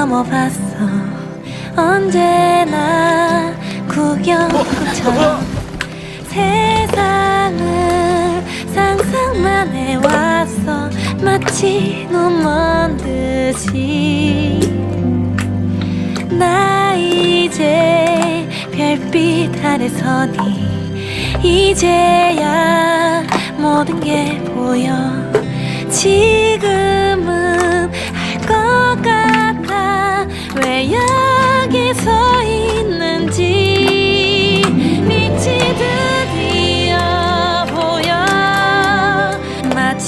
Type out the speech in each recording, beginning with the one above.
넘어 봤어. 언제나 구경처럼 세상을 상상만 해왔어. 마치 눈먼 듯이. 나 이제 별빛 아래 서니. 이제야 모든 게 보여. 지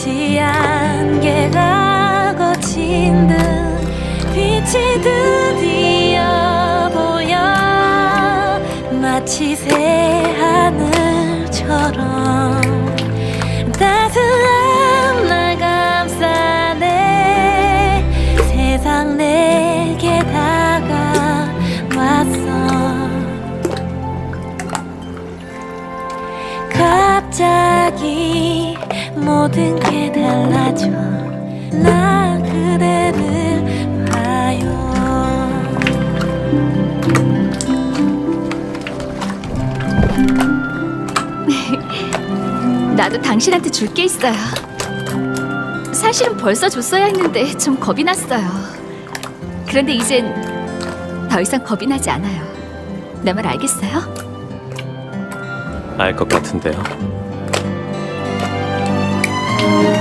마치 안개가 거친 듯 빛이 드디어 보여 마치 새 하늘처럼 따스한 날 감싸네 세상 내게 다가왔어. 갑자기 모든 게 달라져 나 그대를 봐요 나도 당신한테 줄 게 있어요. 사실은 벌써 줬어야 했는데 좀 겁이 났어요. 그런데 이젠 더 이상 겁이 나지 않아요. 내 말 알겠어요? 알 것 같은데요. Thank you.